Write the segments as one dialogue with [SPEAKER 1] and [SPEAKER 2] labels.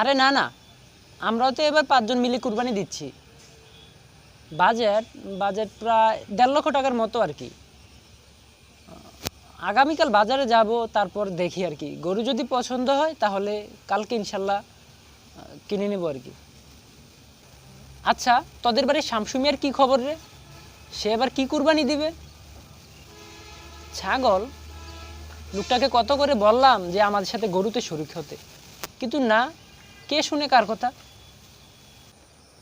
[SPEAKER 1] আরে না না। আমরাও তো এবার পাঁচজন মিলে কুরবানি দিচ্ছি। বাজেট বাজেট প্রায় দেড় লক্ষ টাকার মতো আর কি। আগামীকাল বাজারে যাব, তারপর দেখি আর কি। গরু যদি পছন্দ হয়, তাহলে কালকে ইনশাল্লাহ কিনে নেব আর কি। আচ্ছা তোদের বাড়ির শামসুমিয়ার কি খবর রে? সে এবার কি কুরবানি দিবে? ছাগল? লোকটাকে কত করে বললাম যে আমাদের সাথে গরুতে শরিক হতে। কিন্তু না কে শুনে কার কথা?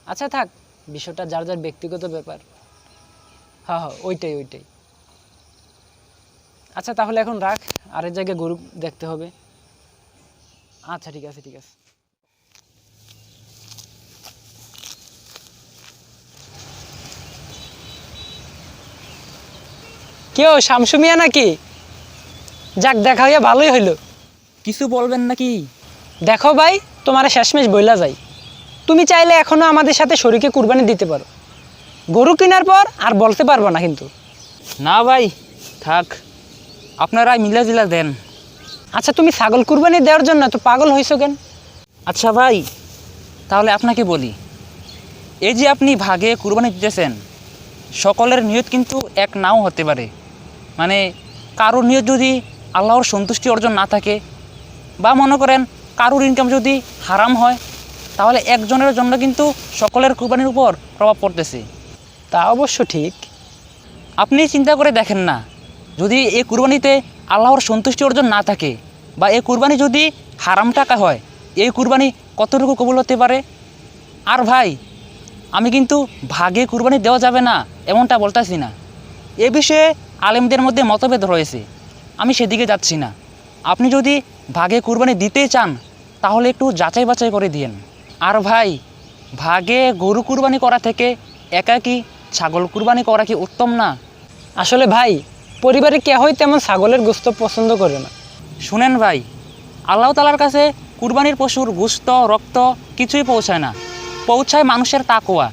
[SPEAKER 1] আচ্ছা থাক, বিষয়টা যার যার ব্যক্তিগত ব্যাপার। হ্যাঁ হ্যাঁ ওইটাই ওইটাই। আচ্ছা তাহলে এখন রাখ, আরেক জায়গায় গরু দেখতে হবে। আচ্ছা ঠিক আছে ঠিক আছে। কেউ শামসুমিয়া নাকি? যাক, দেখা হইয়া ভালোই হইল।
[SPEAKER 2] কিছু বলবেন নাকি?
[SPEAKER 1] দেখো ভাই তোমার শেষমেশ বইলা যাই। তুমি চাইলে এখনও আমাদের সাথে শরীকে কুরবানি দিতে পারো। গরু কেনার পর আর বলতে পারব না কিন্তু।
[SPEAKER 2] না ভাই থাক। আপনারাই মিলা জিলা দেন।
[SPEAKER 1] আচ্ছা তুমি ছাগল কুরবানি দেওয়ার জন্য তো পাগল হয়েছো কেন?
[SPEAKER 2] আচ্ছা ভাই তাহলে আপনাকে বলি। এই যে আপনি ভাগে কুরবানি দিতেছেন সকলের নিয়ত কিন্তু এক নাও হতে পারে। মানে কারোর নিয়ত যদি আল্লাহর সন্তুষ্টি অর্জন না থাকে বা মনে করেন কারোর ইনকাম যদি হারাম হয়, তাহলে একজনের জন্য কিন্তু সকলের কুরবানির উপর প্রভাব পড়তেছে।
[SPEAKER 1] তা অবশ্য ঠিক।
[SPEAKER 2] আপনি চিন্তা করে দেখেন না, যদি এই কুরবানিতে আল্লাহর সন্তুষ্টি অর্জন না থাকে বা এই কুরবানি যদি হারাম টাকা হয়, এই কুরবানি কতটুকু কবুল হতে পারে? আর ভাই, আমি কিন্তু ভাগে কুরবানি দেওয়া যাবে না, এমনটা বলতেছি না। এ বিষয়ে আলেমদের মধ্যে মতভেদ রয়েছে। আমি সেদিকে যাচ্ছি না। আপনি যদি ভাগে কুরবানি দিতে চান তাহলে একটু যাচাই বাছাই করে দিয়েন। আর ভাই ভাগে গরু কুরবানি করা থেকে একাকি ছাগল কুরবানি করা কি উত্তম না?
[SPEAKER 1] আসলে ভাই পরিবারে কে হয় তেমন ছাগলের গোস্ত পছন্দ করে না।
[SPEAKER 2] শুনেন ভাই আল্লাহ তালার কাছে কুরবানির পশুর গুস্ত রক্ত কিছুই পৌঁছায় না। পৌঁছায় মানুষের তাকোয়া